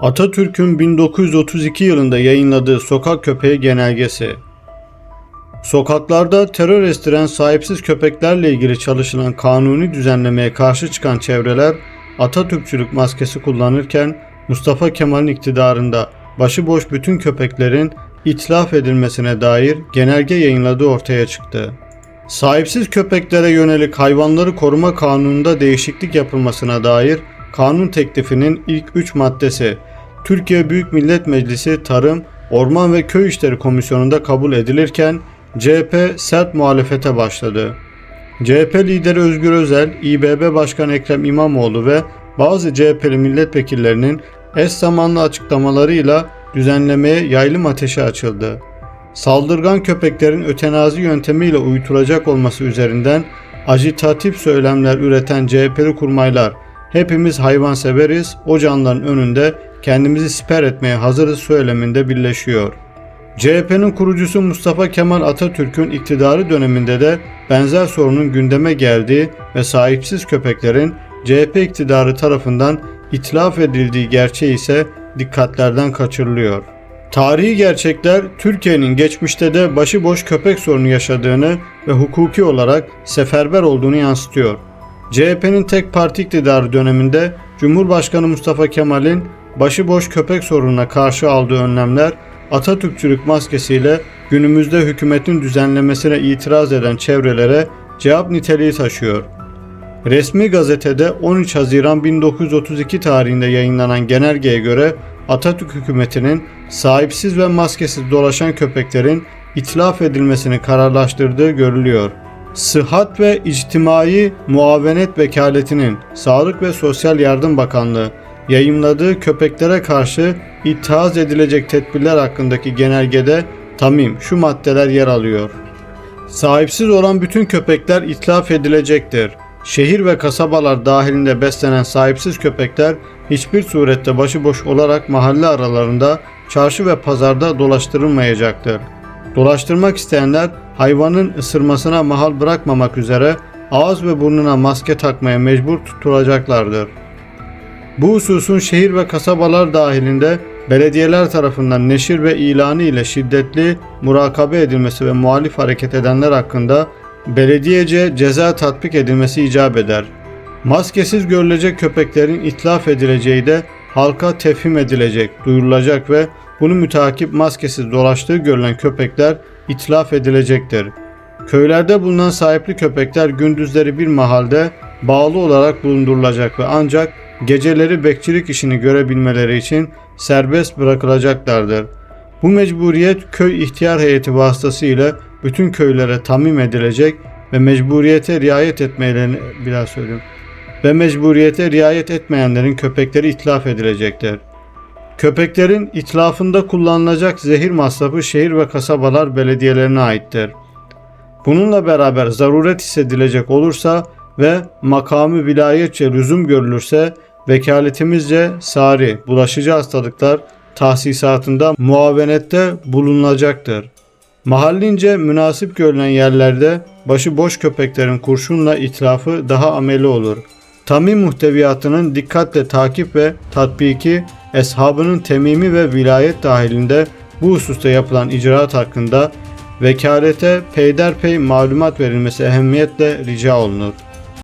Atatürk'ün 1932 yılında yayınladığı Sokak Köpeği Genelgesi Sokaklarda terör estiren sahipsiz köpeklerle ilgili çalışılan kanuni düzenlemeye karşı çıkan çevreler Atatürkçülük maskesi kullanırken Mustafa Kemal'in iktidarında başıboş bütün köpeklerin itlaf edilmesine dair genelge yayınladığı ortaya çıktı. Sahipsiz köpeklere yönelik hayvanları koruma kanununda değişiklik yapılmasına dair kanun teklifinin ilk 3 maddesi Türkiye Büyük Millet Meclisi Tarım, Orman ve Köy İşleri Komisyonu'nda kabul edilirken CHP sert muhalefete başladı. CHP lideri Özgür Özel, İBB Başkanı Ekrem İmamoğlu ve bazı CHP'li milletvekillerinin eş zamanlı açıklamalarıyla düzenlemeye yaylım ateşi açıldı. Saldırgan köpeklerin ötenazi yöntemiyle uyutulacak olması üzerinden ajitatif söylemler üreten CHP'li kurmaylar hepimiz hayvan severiz, o canların önünde kendimizi siper etmeye hazırız söyleminde birleşiyor. CHP'nin kurucusu Mustafa Kemal Atatürk'ün iktidarı döneminde de benzer sorunun gündeme geldiği ve sahipsiz köpeklerin CHP iktidarı tarafından itlaf edildiği gerçeği ise dikkatlerden kaçırılıyor. Tarihi gerçekler Türkiye'nin geçmişte de başıboş köpek sorunu yaşadığını ve hukuki olarak seferber olduğunu yansıtıyor. CHP'nin tek parti iktidarı döneminde Cumhurbaşkanı Mustafa Kemal'in başıboş köpek sorununa karşı aldığı önlemler Atatürkçülük maskesiyle günümüzde hükümetin düzenlemesine itiraz eden çevrelere cevap niteliği taşıyor. Resmi gazetede 13 Haziran 1932 tarihinde yayınlanan genelgeye göre Atatürk hükümetinin sahipsiz ve maskesiz dolaşan köpeklerin itlaf edilmesini kararlaştırdığı görülüyor. Sıhhat ve İçtimai Muavenet Vekaletinin Sağlık ve Sosyal Yardım Bakanlığı yayımladığı köpeklere karşı ithaz edilecek tedbirler hakkındaki genelgede tamim şu maddeler yer alıyor. Sahipsiz olan bütün köpekler itlaf edilecektir. Şehir ve kasabalar dahilinde beslenen sahipsiz köpekler hiçbir surette başıboş olarak mahalle aralarında, çarşı ve pazarda dolaştırılmayacaktır. Dolaştırmak isteyenler hayvanın ısırmasına mahal bırakmamak üzere ağız ve burnuna maske takmaya mecbur tutulacaklardır. Bu hususun şehir ve kasabalar dahilinde belediyeler tarafından neşir ve ilanı ile şiddetli murakabe edilmesi ve muhalif hareket edenler hakkında belediyece ceza tatbik edilmesi icap eder. Maskesiz görülecek köpeklerin itlaf edileceği de halka tefhim edilecek, duyurulacak ve bunu mütakip maskesiz dolaştığı görülen köpekler itlaf edilecektir. Köylerde bulunan sahipli köpekler gündüzleri bir mahalde bağlı olarak bulundurulacak ve ancak geceleri bekçilik işini görebilmeleri için serbest bırakılacaklardır. Bu mecburiyet köy ihtiyar heyeti vasıtasıyla bütün köylere tamim edilecek ve mecburiyete riayet etmelerini bir daha söylüyorum. Ve mecburiyete riayet etmeyenlerin köpekleri itlaf edilecektir. Köpeklerin itlafında kullanılacak zehir masrafı şehir ve kasabalar belediyelerine aittir. Bununla beraber zaruret hissedilecek olursa ve makamı vilayetçe lüzum görülürse vekaletimizce sari bulaşıcı hastalıklar tahsisatında muavenette bulunacaktır. Mahallince münasip görülen yerlerde başıboş köpeklerin kurşunla itlafı daha ameli olur. Tamim muhteviyatının dikkatle takip ve tatbiki eshabının temimi ve vilayet dahilinde bu hususta yapılan icraat hakkında vekalete peyderpey malumat verilmesi ehemmiyetle rica olunur.